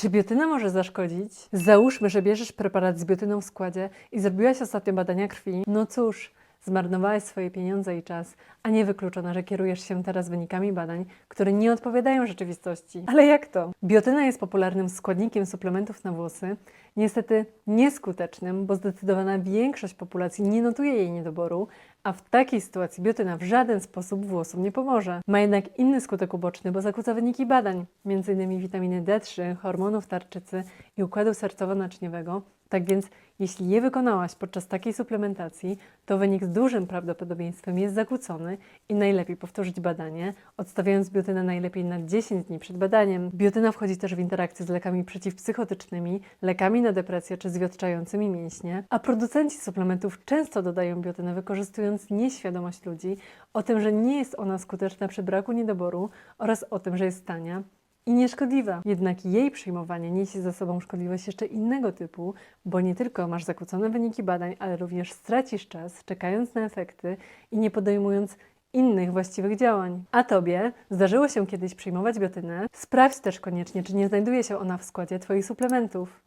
Czy biotyna może zaszkodzić? Załóżmy, że bierzesz preparat z biotyną w składzie i zrobiłaś ostatnio badania krwi. No cóż, zmarnowałaś swoje pieniądze i czas, a nie wykluczone, że kierujesz się teraz wynikami badań, które nie odpowiadają rzeczywistości. Ale jak to? Biotyna jest popularnym składnikiem suplementów na włosy, niestety nieskutecznym, bo zdecydowana większość populacji nie notuje jej niedoboru, a w takiej sytuacji biotyna w żaden sposób włosom nie pomoże. Ma jednak inny skutek uboczny, bo zakłóca wyniki badań, m.in. witaminy D3, hormonów tarczycy i układu sercowo-naczyniowego. Tak więc, jeśli je wykonałaś podczas takiej suplementacji, to wynik z dużym prawdopodobieństwem jest zakłócony i najlepiej powtórzyć badanie, odstawiając biotynę najlepiej na 10 dni przed badaniem. Biotyna wchodzi też w interakcję z lekami przeciwpsychotycznymi, lekami na depresję czy zwiotczającymi mięśnie, a producenci suplementów często dodają biotynę wykorzystując nieświadomość ludzi o tym, że nie jest ona skuteczna przy braku niedoboru oraz o tym, że jest tania i nieszkodliwa. Jednak jej przyjmowanie niesie za sobą szkodliwość jeszcze innego typu, bo nie tylko masz zakłócone wyniki badań, ale również stracisz czas czekając na efekty i nie podejmując innych właściwych działań. A Tobie zdarzyło się kiedyś przyjmować biotynę? Sprawdź też koniecznie, czy nie znajduje się ona w składzie Twoich suplementów.